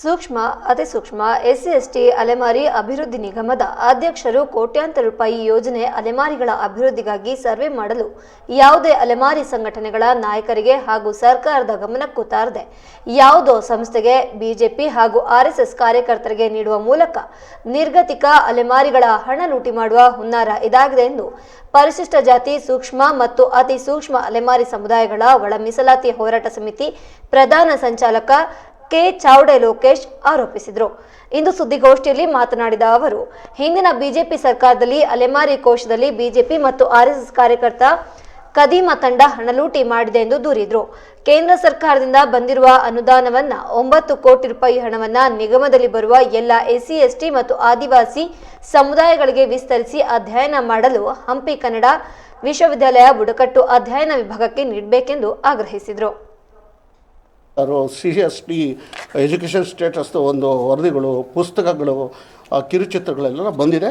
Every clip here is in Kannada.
ಸೂಕ್ಷ್ಮ, ಅತಿ ಸೂಕ್ಷ್ಮ ಎಸ್ಟಿ ಅಲೆಮಾರಿ ಅಭಿವೃದ್ಧಿ ನಿಗಮದ ಅಧ್ಯಕ್ಷರು ಕೋಟ್ಯಾಂತರ ರೂಪಾಯಿ ಯೋಜನೆ ಅಲೆಮಾರಿಗಳ ಅಭಿವೃದ್ಧಿಗಾಗಿ ಸರ್ವೆ ಮಾಡಲು ಯಾವುದೇ ಅಲೆಮಾರಿ ಸಂಘಟನೆಗಳ ನಾಯಕರಿಗೆ ಹಾಗೂ ಸರ್ಕಾರದ ಗಮನಕ್ಕೂ ತಾರದೆ ಯಾವುದೋ ಸಂಸ್ಥೆಗೆ ಬಿಜೆಪಿ ಹಾಗೂ ಆರ್ಎಸ್ಎಸ್ ಕಾರ್ಯಕರ್ತರಿಗೆ ನೀಡುವ ಮೂಲಕ ನಿರ್ಗತಿಕ ಅಲೆಮಾರಿಗಳ ಹಣ ಲೂಟಿ ಮಾಡುವ ಹುನ್ನಾರ ಇದಾಗಿದೆ ಎಂದು ಪರಿಶಿಷ್ಟ ಜಾತಿ ಸೂಕ್ಷ್ಮ ಮತ್ತು ಅತಿ ಸೂಕ್ಷ್ಮ ಅಲೆಮಾರಿ ಸಮುದಾಯಗಳ ಒಳ ಮೀಸಲಾತಿ ಹೋರಾಟ ಸಮಿತಿ ಪ್ರಧಾನ ಸಂಚಾಲಕ ಕೆ ಚಾವ್ಡೆ ಲೋಕೇಶ್ ಆರೋಪಿಸಿದರು. ಇಂದು ಸುದ್ದಿಗೋಷ್ಠಿಯಲ್ಲಿ ಮಾತನಾಡಿದ ಅವರು, ಹಿಂದಿನ ಬಿಜೆಪಿ ಸರ್ಕಾರದಲ್ಲಿ ಅಲೆಮಾರಿ ಕೋಶದಲ್ಲಿ ಬಿಜೆಪಿ ಮತ್ತು ಆರ್ಎಸ್ಎಸ್ ಕಾರ್ಯಕರ್ತ ಕದೀಮ ತಂಡ ಹಣ ಲೂಟಿ ಮಾಡಿದೆ ಎಂದು ದೂರಿದರು. ಕೇಂದ್ರ ಸರ್ಕಾರದಿಂದ ಬಂದಿರುವ ಅನುದಾನವನ್ನ ಒಂಬತ್ತು ಕೋಟಿ ರೂಪಾಯಿ ಹಣವನ್ನ ನಿಗಮದಲ್ಲಿ ಬರುವ ಎಲ್ಲ ಎಸ್ಸಿ, ಎಸ್ಟಿ ಮತ್ತು ಆದಿವಾಸಿ ಸಮುದಾಯಗಳಿಗೆ ವಿಸ್ತರಿಸಿ ಅಧ್ಯಯನ ಮಾಡಲು ಹಂಪಿ ಕನ್ನಡ ವಿಶ್ವವಿದ್ಯಾಲಯ ಬುಡಕಟ್ಟು ಅಧ್ಯಯನ ವಿಭಾಗಕ್ಕೆ ನೀಡಬೇಕೆಂದು ಆಗ್ರಹಿಸಿದರು. ಅವರು ಸಿ ಎಸ್ ಟಿ ಎಜುಕೇಷನ್ ಸ್ಟೇಟಸ್ದು ಒಂದು ವರದಿಗಳು, ಪುಸ್ತಕಗಳು ಕಿರುಚಿತ್ರಗಳೆಲ್ಲ ಬಂದಿದೆ.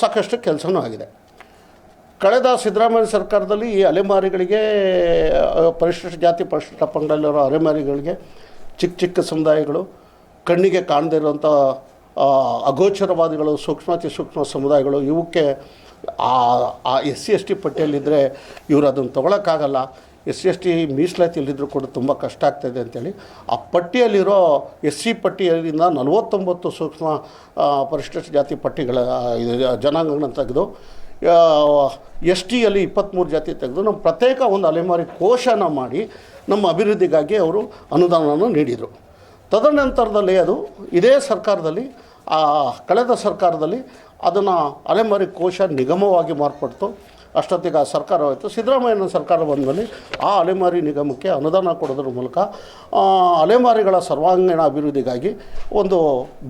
ಸಾಕಷ್ಟು ಕೆಲಸವೂ ಆಗಿದೆ. ಕಳೆದ ಸಿದ್ದರಾಮಯ್ಯ ಸರ್ಕಾರದಲ್ಲಿ ಈ ಅಲೆಮಾರಿಗಳಿಗೆ ಪರಿಶಿಷ್ಟ ಜಾತಿ ಪರಿಶಿಷ್ಟ ಪಂಗಡಲ್ಲಿರೋ ಅಲೆಮಾರಿಗಳಿಗೆ ಚಿಕ್ಕ ಚಿಕ್ಕ ಸಮುದಾಯಗಳು, ಕಣ್ಣಿಗೆ ಕಾಣದೇ ಇರುವಂಥ ಅಗೋಚರವಾದಿಗಳು, ಸೂಕ್ಷ್ಮಾತಿ ಸೂಕ್ಷ್ಮ ಸಮುದಾಯಗಳು, ಇವಕ್ಕೆ ಆ ಎಸ್ ಸಿ ಎಸ್ ಟಿ ಪಟ್ಟಿಯಲ್ಲಿದ್ದರೆ ಇವರು ಅದನ್ನು ತೊಗೊಳಕ್ಕಾಗಲ್ಲ. ಎಸ್ ಸಿ ಎಸ್ ಟಿ ಮೀಸಲಾತಿ ಇಲ್ಲದಿದ್ರು ಕೂಡ ತುಂಬ ಕಷ್ಟ ಆಗ್ತಾಯಿದೆ ಅಂತೇಳಿ, ಆ ಪಟ್ಟಿಯಲ್ಲಿರೋ ಎಸ್ ಸಿ ಪಟ್ಟಿಯಲ್ಲಿಂದ ನಲವತ್ತೊಂಬತ್ತು ಸೂಕ್ಷ್ಮ ಪರಿಶಿಷ್ಟ ಜಾತಿ ಪಟ್ಟಿಗಳ ಜನಾಂಗಗಳನ್ನ ತೆಗೆದು ಎಸ್ ಟಿಯಲ್ಲಿ ಇಪ್ಪತ್ತ್ಮೂರು ಜಾತಿ ತೆಗೆದು ನಮ್ಮ ಪ್ರತ್ಯೇಕ ಒಂದು ಅಲೆಮಾರಿ ಕೋಶನ ಮಾಡಿ ನಮ್ಮ ಅಭಿವೃದ್ಧಿಗಾಗಿ ಅವರು ಅನುದಾನವನ್ನು ನೀಡಿದರು. ತದನಂತರದಲ್ಲಿ ಅದು ಇದೇ ಸರ್ಕಾರದಲ್ಲಿ ಕಳೆದ ಸರ್ಕಾರದಲ್ಲಿ ಅದನ್ನು ಅಲೆಮಾರಿ ಕೋಶ ನಿಗಮವಾಗಿ ಮಾರ್ಪಡ್ತು. ಅಷ್ಟೊತ್ತಿಗೆ ಆ ಸರ್ಕಾರ ಹೋಯಿತು. ಸಿದ್ದರಾಮಯ್ಯನ ಸರ್ಕಾರ ಬಂದಮೇಲೆ ಆ ಅಲೆಮಾರಿ ನಿಗಮಕ್ಕೆ ಅನುದಾನ ಕೊಡೋದ್ರ ಮೂಲಕ ಅಲೆಮಾರಿಗಳ ಸರ್ವಾಂಗೀಣ ಅಭಿವೃದ್ಧಿಗಾಗಿ ಒಂದು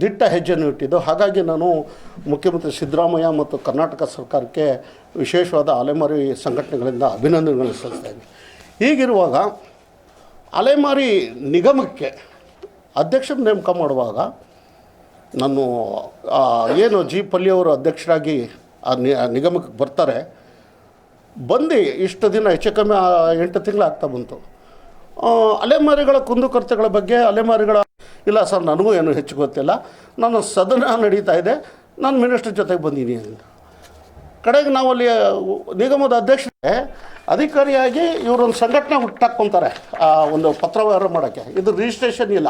ದಿಟ್ಟ ಹೆಜ್ಜೆಯನ್ನು ಇಟ್ಟಿದ್ದು. ಹಾಗಾಗಿ ನಾನು ಮುಖ್ಯಮಂತ್ರಿ ಸಿದ್ದರಾಮಯ್ಯ ಮತ್ತು ಕರ್ನಾಟಕ ಸರ್ಕಾರಕ್ಕೆ ವಿಶೇಷವಾದ ಅಲೆಮಾರಿ ಸಂಘಟನೆಗಳಿಂದ ಅಭಿನಂದನೆಗಳನ್ನು ಸಲ್ಲಿಸ್ತೇನೆ ಹೀಗಿರುವಾಗ ಅಲೆಮಾರಿ ನಿಗಮಕ್ಕೆ ಅಧ್ಯಕ್ಷರ ನೇಮಕ ಮಾಡುವಾಗ ನಾನು ಏನು ಜಿ ಪಲ್ಲಿಯವರು ಅಧ್ಯಕ್ಷರಾಗಿ ಆ ನಿಗಮಕ್ಕೆ ಬರ್ತಾರೆ. ಬಂದು ಇಷ್ಟು ದಿನ ಹೆಚ್ಚು ಕಮ್ಮಿ ಎಂಟು ತಿಂಗಳು ಆಗ್ತಾ ಬಂತು. ಅಲೆಮಾರಿಗಳ ಕುಂದುಕೊರತೆಗಳ ಬಗ್ಗೆ ಅಲೆಮಾರಿಗಳ, ಇಲ್ಲ ಸರ್, ನನಗೂ ಏನು ಹೆಚ್ಚು ಗೊತ್ತಿಲ್ಲ. ನಾನು ಸದನ ನಡೀತಾ ಇದೆ. ನಾನು ಮಿನಿಸ್ಟರ್ ಜೊತೆಗೆ ಬಂದೀನಿ ಅಂತ ಕಡೆಗೆ ನಾವಲ್ಲಿ ನಿಗಮದ ಅಧ್ಯಕ್ಷರೇ ಅಧಿಕಾರಿಯಾಗಿ ಇವರೊಂದು ಸಂಘಟನೆ ಹುಟ್ಟಾಕ್ಕೊತಾರೆ. ಆ, ಒಂದು ಪತ್ರವ್ಯವಹಾರ ಮಾಡೋಕ್ಕೆ. ಇದು ರಿಜಿಸ್ಟ್ರೇಷನ್ ಇಲ್ಲ.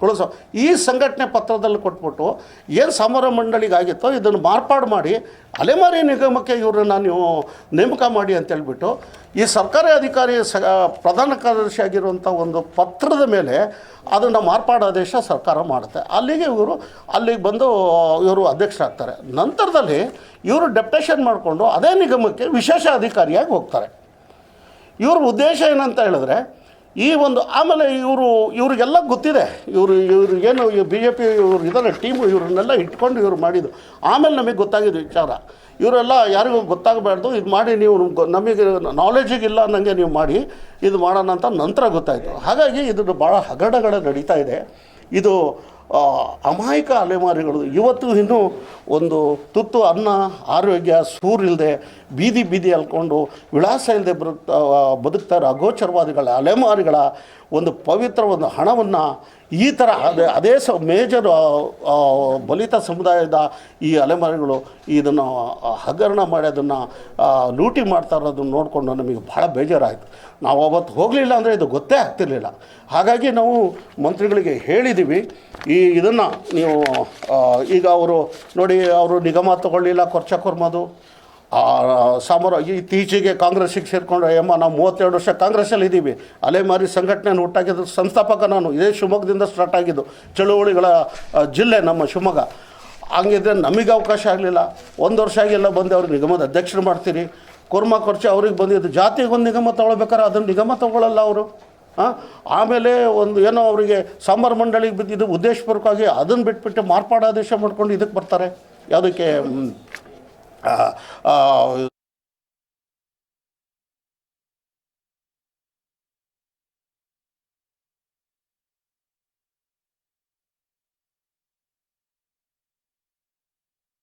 ಕೊಳಸ ಈ ಸಂಘಟನೆ ಪತ್ರದಲ್ಲಿ ಕೊಟ್ಬಿಟ್ಟು ಏನು ಸಮರ ಮಂಡಳಿಗಾಗಿತ್ತೋ ಇದನ್ನು ಮಾರ್ಪಾಡು ಮಾಡಿ ಅಲೆಮಾರಿ ನಿಗಮಕ್ಕೆ ಇವ್ರನ್ನ ನೀವು ನೇಮಕ ಮಾಡಿ ಅಂತೇಳ್ಬಿಟ್ಟು ಈ ಸರ್ಕಾರಿ ಅಧಿಕಾರಿ ಸ ಪ್ರಧಾನ ಕಾರ್ಯದರ್ಶಿ ಆಗಿರುವಂಥ ಒಂದು ಪತ್ರದ ಮೇಲೆ ಅದನ್ನು ಮಾರ್ಪಾಡು ಆದೇಶ ಸರ್ಕಾರ ಮಾಡುತ್ತೆ. ಅಲ್ಲಿಗೆ ಇವರು, ಅಲ್ಲಿಗೆ ಬಂದು ಇವರು ಅಧ್ಯಕ್ಷರಾಗ್ತಾರೆ. ನಂತರದಲ್ಲಿ ಇವರು ಡೆಪ್ಟೇಷನ್ ಮಾಡಿಕೊಂಡು ಅದೇ ನಿಗಮಕ್ಕೆ ವಿಶೇಷ ಅಧಿಕಾರಿಯಾಗಿ ಹೋಗ್ತಾರೆ. ಇವ್ರ ಉದ್ದೇಶ ಏನಂತ ಹೇಳಿದ್ರೆ ಈ ಒಂದು ಆಮೇಲೆ ಇವರು, ಇವರಿಗೆಲ್ಲ ಗೊತ್ತಿದೆ. ಇವರು ಇವರು ಏನು ಬಿ ಜೆ ಪಿ ಇವ್ರು ಇದರ ಟೀಮು ಇವ್ರನ್ನೆಲ್ಲ ಇಟ್ಕೊಂಡು ಇವ್ರು ಮಾಡಿದ್ದು. ಆಮೇಲೆ ನಮಗೆ ಗೊತ್ತಾಗಿದ್ದು ವಿಚಾರ. ಇವರೆಲ್ಲ ಯಾರಿಗೂ ಗೊತ್ತಾಗಬಾರ್ದು, ಇದು ಮಾಡಿ ನೀವು ನಮಗೆ ನಾಲೆಜಿಗಿಲ್ಲ ಅನ್ನಂಗೆ ನೀವು ಮಾಡಿ, ಇದು ಮಾಡೋಣ ಅಂತ ನಂತರ ಗೊತ್ತಾಯಿತು. ಹಾಗಾಗಿ ಇದು ಭಾಳ ಹಗರಣಗಳು ನಡೀತಾ ಇದೆ. ಇದು ಅಮಾಯಕ ಅಲೆಮಾರಿಗಳು. ಇವತ್ತು ಇನ್ನೂ ಒಂದು ತುತ್ತು ಅನ್ನ, ಆರೋಗ್ಯ ಸೂರಿಲ್ಲದೆ ಬೀದಿ ಬೀದಿ ಅಲ್ಕೊಂಡು, ವಿಳಾಸ ಇಲ್ಲದೆ ಬರುತ್ತಾ ಬದುಕ್ತಾ ಅಗೋಚರವಾದಿಗಳ ಅಲೆಮಾರಿಗಳ ಒಂದು ಪವಿತ್ರ ಒಂದು ಹಣವನ್ನು ಈ ಥರ ಅದೇ ಅದೇ ಸ ಮೇಜರ್ ಬಲಿತ ಸಮುದಾಯದ ಈ ಅಲೆಮಾರಿಗಳು ಇದನ್ನು ಹಗರಣ ಮಾಡಿ ಅದನ್ನು ಲೂಟಿ ಮಾಡ್ತಾ ಇರೋದನ್ನು ನೋಡಿಕೊಂಡು ನಮಗೆ ಭಾಳ ಬೇಜಾರಾಯಿತು. ನಾವು ಅವತ್ತು ಹೋಗಲಿಲ್ಲ ಅಂದರೆ ಇದು ಗೊತ್ತೇ ಆಗ್ತಿರ್ಲಿಲ್ಲ. ಹಾಗಾಗಿ ನಾವು ಮಂತ್ರಿಗಳಿಗೆ ಹೇಳಿದ್ದೀವಿ ಈ, ಇದನ್ನು ನೀವು ಈಗ ಅವರು ನೋಡಿ, ಅವರು ನಿಗಮ ತಗೊಳ್ಳಿಲ್ಲ, ಕೊರ್ಚ ಕೊರ್ಮದು. ಸಾಮರ ಇತ್ತೀಚೆಗೆ ಕಾಂಗ್ರೆಸ್ಸಿಗೆ ಸೇರಿಕೊಂಡು ಅಯ್ಯಮ್ಮ, ನಾವು ಮೂವತ್ತೆರಡು ವರ್ಷ ಕಾಂಗ್ರೆಸ್ಸಲ್ಲಿ ಇದ್ದೀವಿ. ಅಲೆಮಾರಿ ಸಂಘಟನೆಯನ್ನು ಹುಟ್ಟಾಕಿದ್ದು ಸಂಸ್ಥಾಪಕ ನಾನು. ಇದೇ ಶಿವಮೊಗ್ಗದಿಂದ ಸ್ಟಾರ್ಟ್ ಆಗಿದ್ದು. ಚಳುವಳಿಗಳ ಜಿಲ್ಲೆ ನಮ್ಮ ಶಿವಮೊಗ್ಗ. ಹಂಗಿದ್ರೆ ನಮಗೆ ಅವಕಾಶ ಆಗಲಿಲ್ಲ. ಒಂದು ವರ್ಷ ಆಗಿಲ್ಲ ಬಂದು ಅವ್ರಿಗೆ ನಿಗಮದ ಅಧ್ಯಕ್ಷರು ಮಾಡ್ತೀರಿ. ಕುರ್ಮ ಖರ್ಚು ಅವ್ರಿಗೆ ಬಂದಿದ್ದು ಜಾತಿಗೆ ಒಂದು ನಿಗಮ ತೊಗೊಳ್ಬೇಕಾರೆ ಅದನ್ನು ನಿಗಮ ತೊಗೊಳ್ಳಲ್ಲ ಅವರು. ಆಮೇಲೆ ಒಂದು ಏನೋ ಅವರಿಗೆ ಸಾಂಬಾರು ಮಂಡಳಿಗೆ ಬಿದ್ದಿದ್ದು ಉದ್ದೇಶಪೂರ್ವಕವಾಗಿ ಅದನ್ನು ಬಿಟ್ಬಿಟ್ಟು ಮಾರ್ಪಾಡಾದೇಶ ಮಾಡ್ಕೊಂಡು ಇದಕ್ಕೆ ಬರ್ತಾರೆ. ಯಾವುದಕ್ಕೆ ಮ್, ಆ, ಆ,